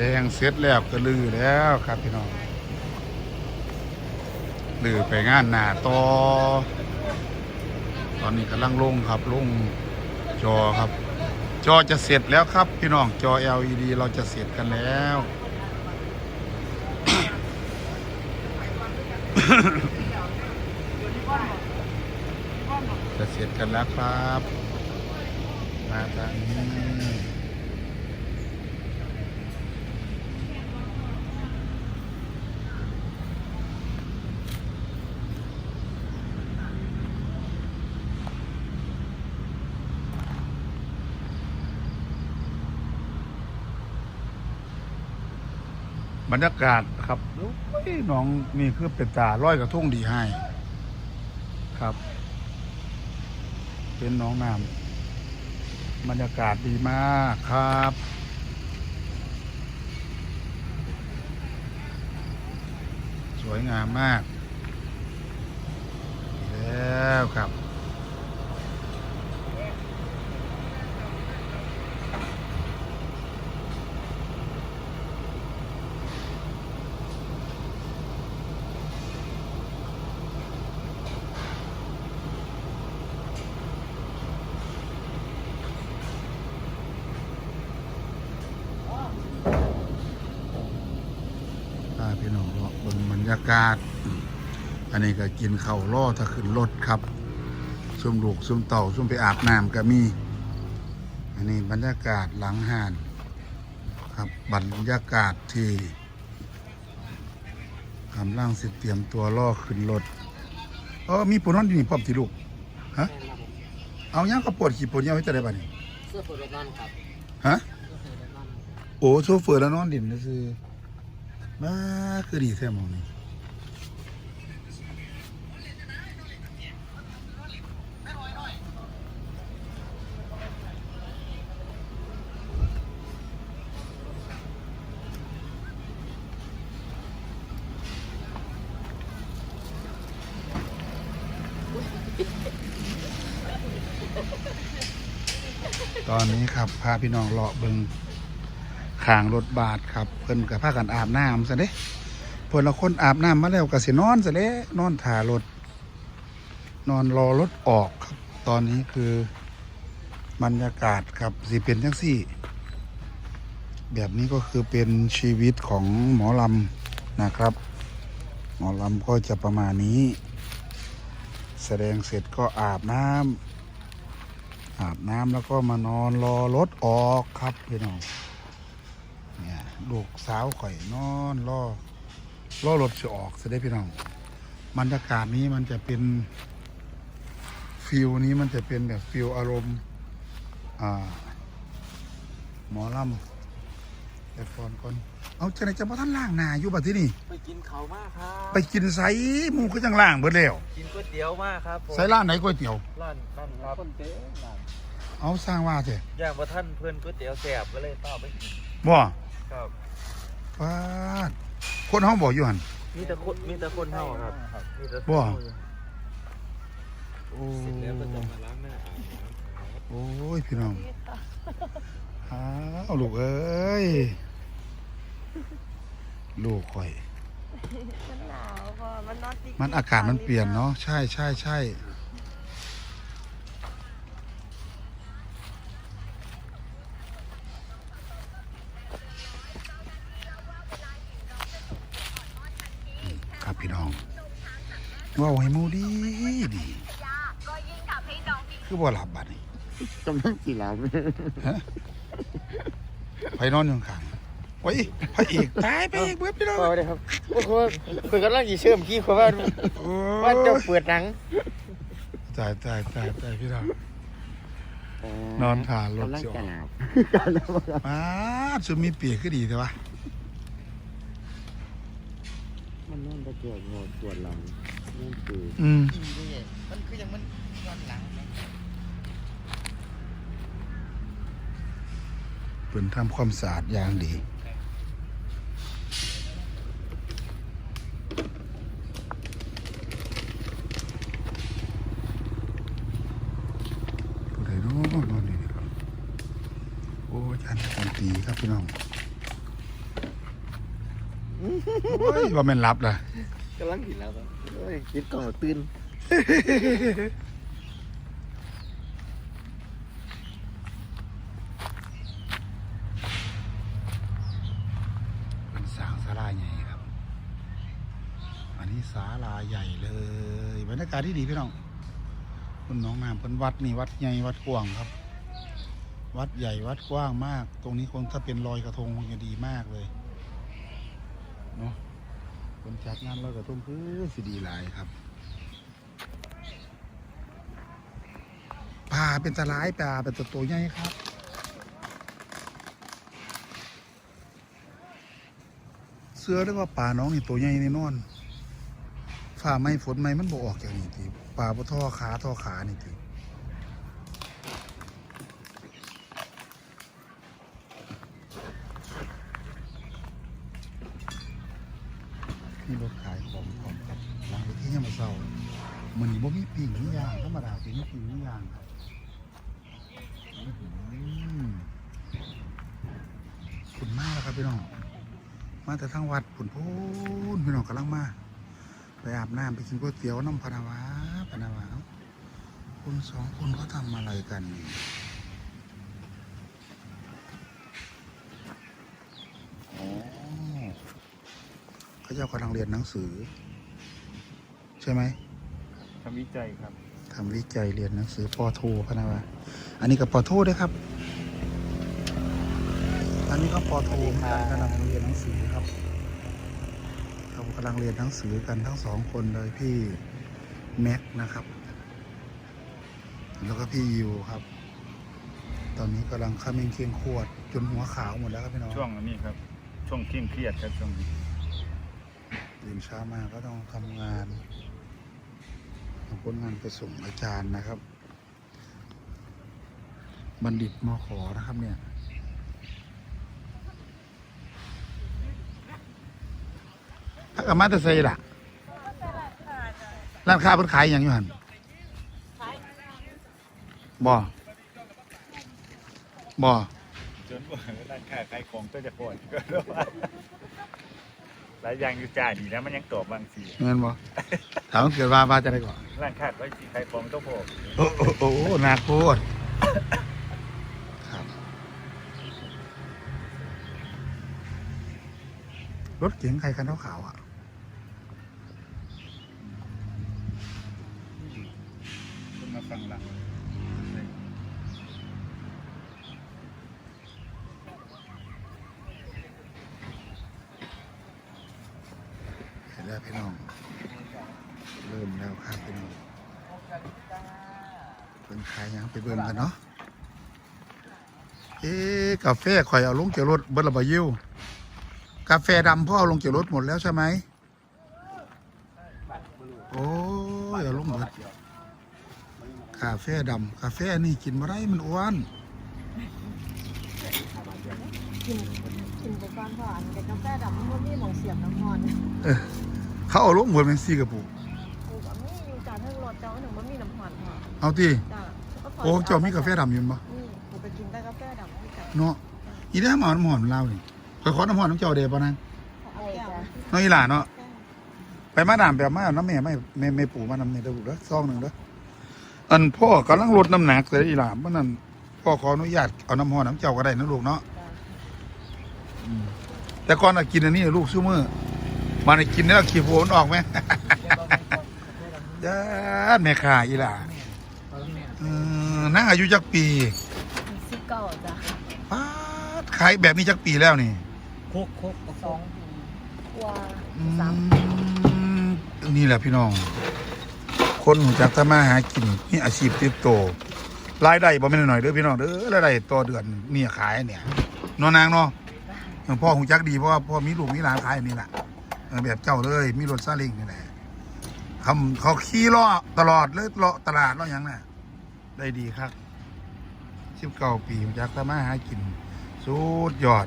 ดงเสร็จแล้วก็ลือแล้วครับพี่น้องลือไปงานหนาต่อ ตอนนี้กำลังลงครับลงจอครับ จอจะเสร็จแล้วครับ พี่น้องจอ LED เราจะเสร็จกันแล้วจะเสร็จกันแล้วครับ มาทางนี้ บรรยากาศครับน้องนี่คือเป็นตาร้อยกระทุ่งดีให้ครับ เป็นน้องน้ำบรรยากาศดีมากครับสวยงามมาก แล้วครับ พาพี่น้องเลาะเบิ่งบ รรยากาศ อันนี้ก็กินข้าวล่อถ้าขึ้นรถครับซุ่มลูกซุ่มเต่าซุ่มไปอาบน้ำก็มี อันนี้บรรยากาศหลังห่านครับบรรยากาศที่กำลังสิเตรียมตัวล่อขึ้นรถเออมีปุ่นนอนอยู่นี่พร้อมที่ลูกฮะเอายังก็ปวดขี่ปวดเยี่ยวให้แต่ได้บ้านี่เสื้อโปรโตนอนครับฮะเสื้อโปรโตนอนโอ้โชเฟอร์แล้วนอนดินนะซื้อมาคือดีแท้หมองนี่ ตอนนี้ครับพาพี่น้องเลาะเบิงขางรถบาทครับ เพิ่นกับพากันอาบน้ำซะเด้เพิ่นละคนอาบน้ำมาแล้วก็สินอนซะเด้นอนถ่ารถ นอนรอรถออกครับ ตอนนี้คือบรรยากาศครับสิเป็นจังซี่ แบบนี้ก็คือเป็นชีวิตของหมอลำนะครับ หมอลำก็จะประมาณนี้ แสดงเสร็จก็อาบน้ำ อาบน้ำแล้วก็มานอนรอรถออกครับพี่น้องเนี่ยลูกสาวข่อยนอนรอรอรถจะออกจะได้พี่น้องบรรยากาศนี้มันจะเป็นฟิลนี้มันจะเป็นแบบฟิลอารมณ์อ่าหมอลำแต่ก่อนก่อน เอาจะไหนจะมาท่านล่างหนาอยู่บัดที่นี่ ไปกินเขามากครับไปกินไสหมูก็จังล่างเบิดแล้วกินก๋วยเตี๋ยวมากครับผมไสร้านไหนก๋วยเตี๋ยว ร้านร้านครับคนเต๊ะเอาสร้างว่าเถอะอย่างว่าท่านเพื่อนก๋วยเตี๋ยวแสบก็เลยต้อไปกินบ่ครับฟาดคนห้องบอกอยู่หัน มีแต่คนมีแต่คนเท่าครับมีแต่บ่โอ้เสร็จแล้วก็จะมาล้างหน้าอาบน้ำ โอ้ยพี่น้องอ้าวลูกเอ้ย ลูกข่อย มันหนาวพอมันนอนติดมันอากาศมันเปลี่ยนเนาะใช่ใช่ใช่ครับพี่น้องเว่าให้หมูดีดีคือบ่หลับบัดนี่กำลังสีหลามฮะไปนอนอยู่ข้างๆ ไว้พระเอกตายไปเอกเบิดพี่น้องพอเลยครับโอ้โหเพื่อนกำลังยีเชื่อมขี้เขาว่าโอ้ว่าจะเปิดหนังตายตายตายตายพี่น้องนอนผ่านรถกำลังเสียวจะหนาวมาสุดมีเปียกก็ดีแต่ว่ามันนอนตะเกียบงอปวดหลังนี่คืออืมมันคือยังมันย้อนหลังเพิ่นทำความสะอาดอย่างดี ผู้ใดเน้องนอนนี่ครับ โอ้อาจารย์ดนตรีครับ พี่น้องโอ้ยว่าแม่นรับล่ะกำลังกินแล้วครับโอ้ยกินกล่องแล้วตื่นเป็นสร้างศาลาใหญ่ครับ อันนี้ศาลาใหญ่เลยบรรยากาศที่ดีพี่น้องคุณน้องน้ำเป็นวัดนี่วัดใหญ่วัดกว้างครับ วัดใหญ่วัดกว้างมาก ตรงนี้คงถ้าเป็นลอยกระทงคงจะดีมากเลยเนาะคนจัดงานลอยกระทงคือสิดีหลายครับป่าเป็นตะไลายป่าเป็นตัวโตใหญ่ครับเสื้อเรียกว่าป่าน้องนี่ตัวใหญ่แน่นอนฝ่าไม่ฝนไม่มันบออกจากนี่ทีป่าบ่ท่อขาท่อขานี่ทีนี่รถ ขายของของครับหลังไปที่ยังมาเศร้ามันมีบ่มีปิ่งมีย่างธรรมดาสิมีปิ่งมีย่างครับอื้อหือคุณมากแล้วครับพี่น้อง มาแต่ทางวัดผุนพูนพี่น้องกำลังมา ไปอาบน้ำไปกินก๋วยเตี๋ยวน้ำพนาวาพนาวาคุณสองคนเขาทำอะไรกันนี่อ๋อ เขาเจ้ากำลังเรียนหนังสือ ใช่ไหมทำวิจัยครับทำวิจัยเรียนหนังสือปอโทพนาวาอันนี้กับปอโทด้วยครับ อันนี้ก็ปอโทเหมือนกันกำลังเรียนหนังสือครับเรากำลังเรียนหนังสือกันทั้งสองคนเลยพี่แม็กนะครับ แล้วก็พี่ยูครับ ตอนนี้กำลังข้ามเองเคียงขวด จนหัวขาวหมดแล้วครับพี่น้องช่วงนี้ครับ ช่วงเคร่งเครียดครับช่วงนี้ ตื่นเช้ามาก็ต้องทำงานเอาผลงานไปส่งอาจารย์นะครับ บัณฑิตมขอนะครับเนี่ยพักกับมาตะไซล่ะร้านค้าเพิ่นขายอย่างอยู่หันบ่บ่จนว่าร้านค้าขายของก็จะปวดก็ว่า หลายอย่างอยู่จ่ายดีแล้วมันยังตอบบางสีเงินบ่ถามว่าเกิดว่าว่าจะได้ก่อนร้านค้าก็สีขายของต้องพกโอ้โอ้โอ้โอ้นาโคตรครับรถเก๋งใครคันขาวๆอะ ขึ้นมาฟังหลัง เห็น แล้วพี่น้อง เริ่มแล้วครับพี่น้องเพิ่นขายยังไปเบิ่งกันเนาะ เอ๊กาแฟข่อยเอาลงจากรถเบิดละบายิวกาแฟดำพ่อเอาลงจากรถหมดแล้วใช่ไหมโอ้ยเอาลงหมดกาแฟดำกาแฟนี่กินมาได้มันอ้วนกินกินไปก่อนพ่ออันแต่กาแฟดำมันมีหมองเสียบน้ำนอน เออเขาเอาลงหมดเป็นสี่กระปุกกูกับมีอยู่จากเทิงรถเจ้าหนึ่งมันมีน้ำหอนพ่อเอาที่จ้าโอ้เจ้ามีกาแฟดำอยู่มั้ยนี่กูไปกินแต่กาแฟดำที่กันเนาะอีได้หมาน้ำหอมเล่านี่ไปขอน้ำหอมน้ำเจ้าเดปะนั่นอะไรจ้ะน้องอีหลาเนาะไปมาดามแบบมาเอาน้ำแม่ไม่แม่แม่ปู่มานำเนี่ยเด้อลูกเด้อซองหนึ่งเด้ออันพ่อกำลังลดน้ำหนักเลยอีหลามเพราะนั้นพ่อขออนุญาตเอาน้ำหอมน้ำเจ้าก็ได้นะลูกเนาะอืมแต่ก่อนอะกินอันนี้ลูกซูมือ มาในกินแล้วขี้โผล่ออกไหมญาติแม่ข่าอีหล่าเออนั่งอายุจักปีสิบเก้าจ้ะป๊าดขายแบบนี้จักปีแล้วนี่โคกโคกสองปีกว่าอืสามมนี่แหละพี่น้อง คนหูจักทำมาหากินมีอาชีพติดโตรายได้บ่แม่นน้อยๆเด้อพี่น้องเด้อรายได้ต่อเดือนเนี่ยขายเนี่ยเนอนางเนาะพ่อหูจักดีเพราะว่าพ่อมีลูกมีหลานขายอันนี่แหละเออ แบบเจ้าเลยมีรถซาเล้งนี่แหละทำเขาขี่ล้อตลอดเลยเลาะตลาดเลาะอย่างน่ะได้ดีครับสิบเก้าปีหูจักทำมาหากินสุดยอด